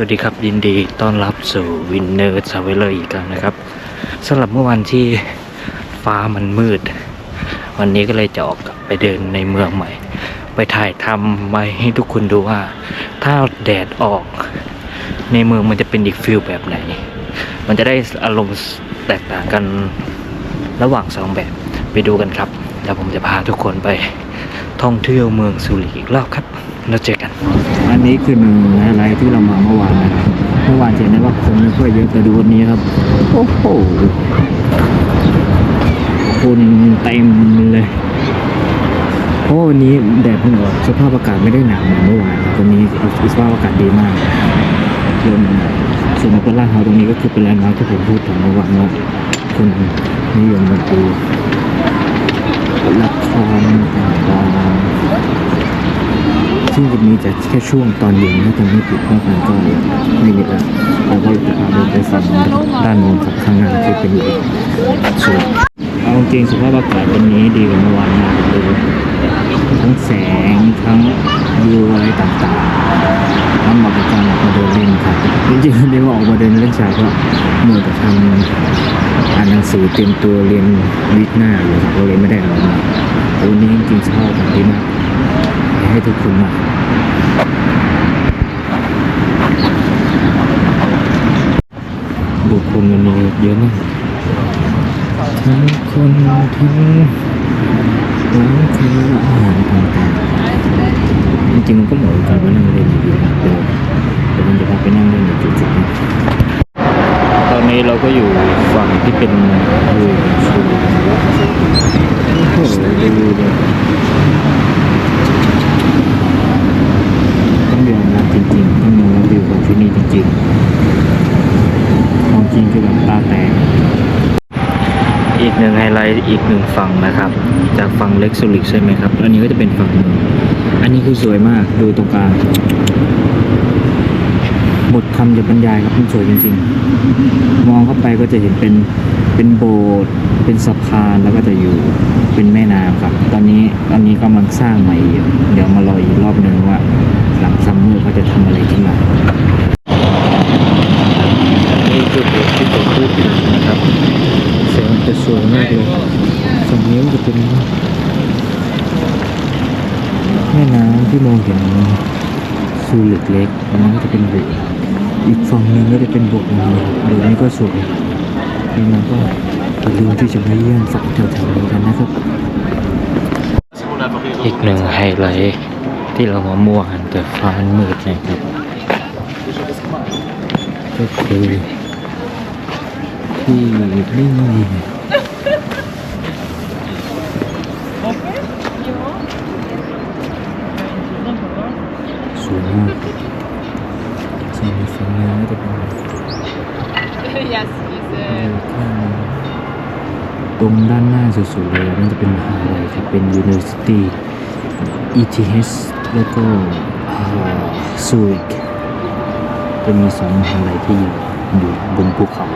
วัสดีครับยินดีต้อนรับสู่วินเนอร์ซาเวลเลอร์อีกครั้งนะครับสำหรับเมื่อวันที่ฟ้ามันมืด วันนี้ก็เลยจะออกไปเดินในเมืองใหม่ ไปถ่ายทำมาให้ทุกคนดูว่า ถ้าแดดออก ในเมืองมันจะเป็นอีกฟิลแบบไหน มันจะได้อารมณ์แตกต่างกันระหว่างสองแบบไปดูกันครับ แล้วผมจะพาทุกคนไปท่องเที่ยวเมืองสุริอีกรอบครับแล้วเจอกัน อันนี้คือหนึ่งอะไรที่เรามาเมื่อวานนะครับเมื่อวานเห็นได้ว่าคนไม่ค่อยเยอะแต่ดูวันนี้ครับ โอ้โหคนเต็มเลยเพราะวันนี้แดดเพิ่งออกสภาพอากาศไม่ได้หนาวเหมือนเมื่อวานวันนี้สภาพอากาศดีมากลมส่วนโอเปร่าเฮาส์ตรงนี้ก็คือเป็นแลนด์มาร์คที่ผมพูดถึงเมื่อวานว่าคนนิยมมาดูละครต่างๆ ซึ่งจะมีแต่แค่ช่วงตอนเย็นถ้าจำไม่ผิดนอกนั้นก็ไม่มีแล้วเราก็จะพาเดินไปฝั่งด้านโน้นครับข้างหน้าที่เป็นส่วนเอาจริงสภาพอากาศวันนี้ดีกว่าเมื่อวานมากเลยทั้งแสงทั้งวิวอะไรต่างๆทั้งมาะกับการออกมาเดินเล่นครับจริงๆวันนี้ว่าออกมาเดินเล่นชาก็เมื่อแต่ทำอ่านหนังสือเตรียมตัวเรียนวิทย์หน้าอยู่ครับก็เลยไม่ได้ออกมาวันนี้จริงๆสภาพอากาศดีมาก ให้ทุกคนมาดูคนวันนี้เยอะมากทั้งคนทั้งร้านค้าอาหารต่างๆจริงๆมันก็เหมือนกันว่านั่งเล่นอยู่นะเดี๋ยวเดี๋ยวมันจะพาไปนั่งเล่นในจุดๆนี้ตอนนี้เราก็อยู่ฝั่งที่เป็นวิวสูงโอ้โหดูเลย ต้องยอมรับจริงๆต้องยอมรับวิวของที่นี่จริงๆของจริง คือแบบตาแตกอีกหนึ่งไฮไลท์อีกหนึ่งฝั่งนะครับ จากฝั่งเล็กซูริกใช่ไหมครับ อันนี้ก็จะเป็นฝั่งเมืองอันนี้คือสวยมากดูตรงกลางหมดคำจะบรรยายครับมันสวยจริงๆ มองเข้าไปก็จะเห็นเป็นเป็นโบสถ์เป็นสะพานแล้วก็จะอยู่เป็นแม่น้ำครับ ตอนนี้ตอนนี้กำลังสร้างใหม่อยู่เดี๋ยวมารออีกรอบหนึ่งว่า หลังซัมเมอร์เขาจะทำอะไรขึ้นมา นี่คือโบสถ์ที่ผมพูดถึงนะครับแสวยมากเลยฝั่งนี้จะเป็นแม่น้ำที่มองเห็นซูริกเล็กอันนั้นจะเป็นโบสถ์อีกฝั่งหนึ่งก็จะเป็นโบสถ์นี้โบสถ์นี้ก็สวยดังนั้นก็อย่าลืมที่จะมาเยี่ยมฝั่งแถวๆนี้กันนะครับ อีกหนึ่งไฮไลท์ที่เรามาม่วกันแต่ฟ้ามันมืดนะครับก็คือที่นี่สวยมากส่วน ฝั่งนี้ก็จะเป็น yes, he's เอ uh, อข้างตรงด้านหน้าสุดๆเลยมันจะเป็นมหาลัยครับเป็น University ETH แล้วก็ซูริกจะมีสองมหาลัยที่อยู่บนภูเขา